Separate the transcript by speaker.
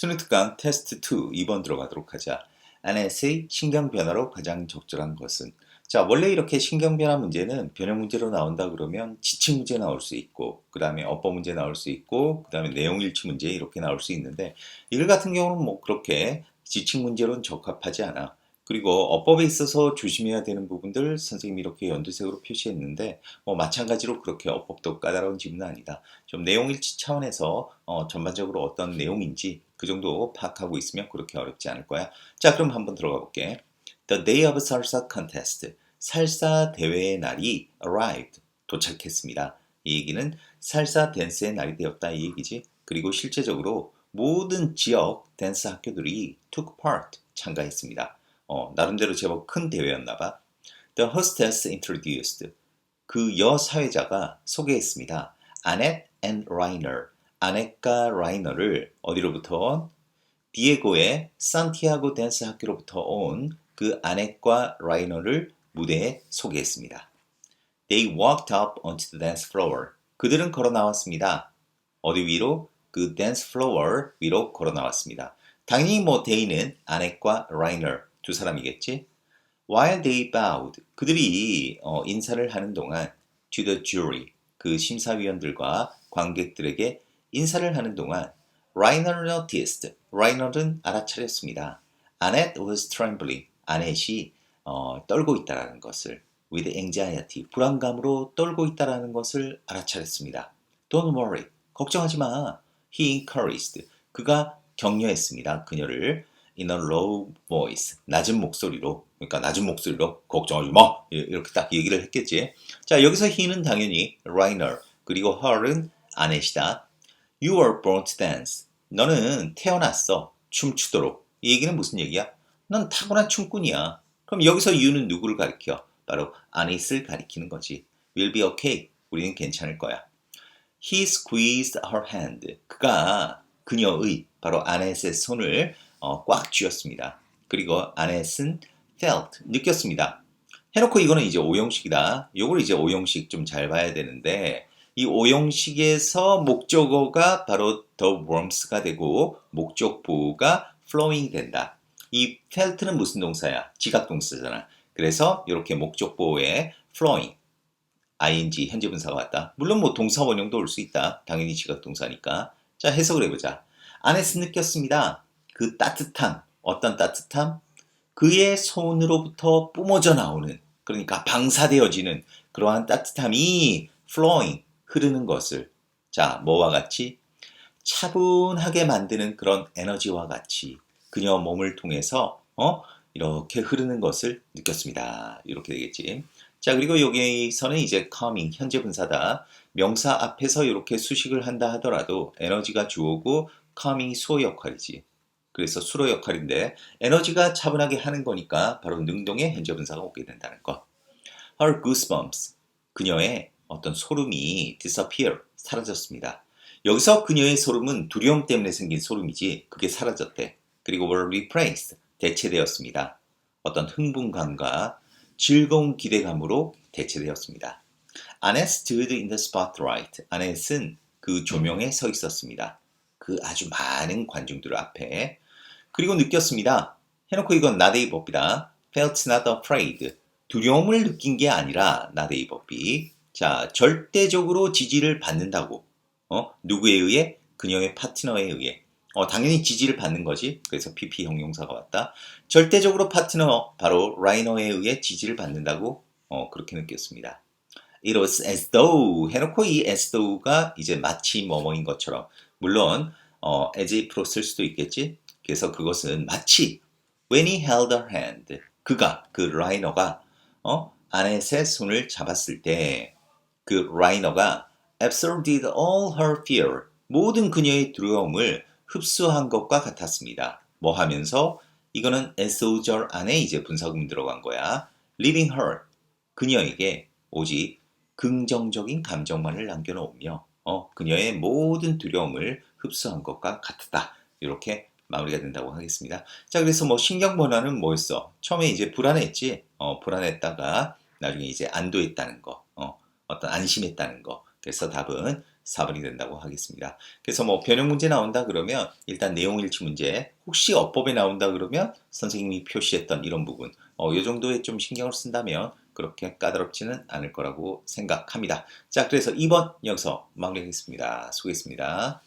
Speaker 1: 수능 특강 테스트 2 2번 들어가도록 하자. 안에서의 신경 변화로 가장 적절한 것은 자 원래 이렇게 신경 변화 문제는 변형 문제로 나온다 그러면 지침 문제 나올 수 있고 그 다음에 어법 문제 나올 수 있고 그 다음에 내용 일치 문제 이렇게 나올 수 있는데 이걸 같은 경우는 뭐 그렇게 지침 문제로는 적합하지 않아. 그리고 어법에 있어서 조심해야 되는 부분들 선생님이 이렇게 연두색으로 표시했는데 뭐 마찬가지로 그렇게 어법도 까다로운 지문은 아니다. 좀 내용 일치 차원에서 어, 전반적으로 어떤 내용인지 그 정도 파악하고 있으면 그렇게 어렵지 않을 거야. 자 그럼 한번 들어가 볼게. The day of salsa contest. 살사 대회의 날이 arrived. 도착했습니다. 이 얘기는 살사 댄스의 날이 되었다 이 얘기지. 그리고 실제적으로 모든 지역 댄스 학교들이 took part 참가했습니다. 어, 나름대로 제법 큰 대회였나 봐. The hostess introduced. 그 여 사회자가 소개했습니다. 아넷 and 라이너. 아넷과 라이너를 어디로부터? 디에고의 산티아고 댄스 학교로부터 온 그 아넷과 라이너를 무대에 소개했습니다. They walked up onto the dance floor. 그들은 걸어 나왔습니다. 어디 위로? 그 댄스 플로어 위로 걸어 나왔습니다. 당연히 뭐 데이는 아넷과 라이너 두 사람이겠지. While they bowed, 그들이 어, 인사를 하는 동안 to the jury, 그 심사위원들과 관객들에게 인사를 하는 동안 Reiner noticed, 라이너는 알아차렸습니다. Annette was trembling, 아넷이 어, 떨고 있다라는 것을 with anxiety, 불안감으로 떨고 있다라는 것을 알아차렸습니다. Don't worry, 걱정하지 마. He encouraged, 그가 격려했습니다. 그녀를 in a low voice, 낮은 목소리로, 그러니까 낮은 목소리로 걱정하지 마 이렇게 딱 얘기를 했겠지. 자 여기서 he는 당연히 Reiner 그리고 her은 아넷이다. You were born to dance. 너는 태어났어 춤추도록. 이 얘기는 무슨 얘기야? 넌 타고난 춤꾼이야. 그럼 여기서 you는 누구를 가리켜? 바로 아넷을 가리키는 거지. Will be okay. 우리는 괜찮을 거야. He squeezed her hand. 그가 그녀의 바로 아넷의 손을 어, 꽉 쥐었습니다. 그리고 아넷은 felt 느꼈습니다. 해놓고 이거는 이제 오형식이다. 요걸 이제 오형식 좀 잘 봐야 되는데 이 오형식에서 목적어가 바로 the warmth가 되고 목적보가 flowing 된다. 이 felt는 무슨 동사야? 지각동사잖아. 그래서 이렇게 목적보에 flowing ing 현재 분사가 왔다. 물론 뭐 동사 원형도 올 수 있다. 당연히 지각동사니까. 자 해석을 해보자. 안에서 느꼈습니다. 그 따뜻함, 어떤 따뜻함? 그의 손으로부터 뿜어져 나오는, 그러니까 방사되어지는 그러한 따뜻함이 flowing, 흐르는 것을. 자, 뭐와 같이? 차분하게 만드는 그런 에너지와 같이 그녀 몸을 통해서, 어? 이렇게 흐르는 것을 느꼈습니다. 이렇게 되겠지. 자, 그리고 여기서는 이제 coming, 현재 분사다. 명사 앞에서 이렇게 수식을 한다 하더라도 에너지가 주어고 coming 수어 역할이지. 그래서 수로 역할인데 에너지가 차분하게 하는 거니까 바로 능동의 현재 분사가 오게 된다는 거. Her goosebumps, 그녀의 어떤 소름이 disappear, 사라졌습니다. 여기서 그녀의 소름은 두려움 때문에 생긴 소름이지 그게 사라졌대. 그리고 were replaced, 대체되었습니다. 어떤 흥분감과 즐거운 기대감으로 대체되었습니다. Annette stood in the spotlight. 아넷은 그 조명에 서 있었습니다. 그 아주 많은 관중들 앞에 그리고 느꼈습니다. 해놓고 이건 나데이 법이다. felt not afraid. 두려움을 느낀 게 아니라 나데이 법이 자 절대적으로 지지를 받는다고 어 누구에 의해 그녀의 파트너에 의해 어 당연히 지지를 받는 거지 그래서 PP 형용사가 왔다 절대적으로 파트너 바로 라이너에 의해 지지를 받는다고 어 그렇게 느꼈습니다. It was as though 해놓고 이 as though가 이제 마치 뭐뭐인 것처럼 물론 어, as if로 쓸 수도 있겠지. 그래서 그것은 마치 when he held her hand 그가 그 라이너가 어, 아넷의 손을 잡았을 때 그 라이너가 absorbed all her fear 모든 그녀의 두려움을 흡수한 것과 같았습니다. 뭐 하면서 이거는 SO절 안에 이제 분사금 들어간 거야. leaving her 그녀에게 오직 긍정적인 감정만을 남겨놓으며 어, 그녀의 모든 두려움을 흡수한 것과 같다. 이렇게 마무리가 된다고 하겠습니다. 자, 그래서 뭐 신경 변화는 뭐였어? 처음에 이제 불안했지. 어, 불안했다가 나중에 이제 안도했다는 거, 어, 어떤 안심했다는 거. 그래서 답은 4번이 된다고 하겠습니다. 그래서 뭐 변형 문제 나온다 그러면 일단 내용 일치 문제, 혹시 어법에 나온다 그러면 선생님이 표시했던 이런 부분, 어, 이 정도에 좀 신경을 쓴다면 그렇게 까다롭지는 않을 거라고 생각합니다. 자, 그래서 2번 여기서 마무리하겠습니다. 수고했습니다.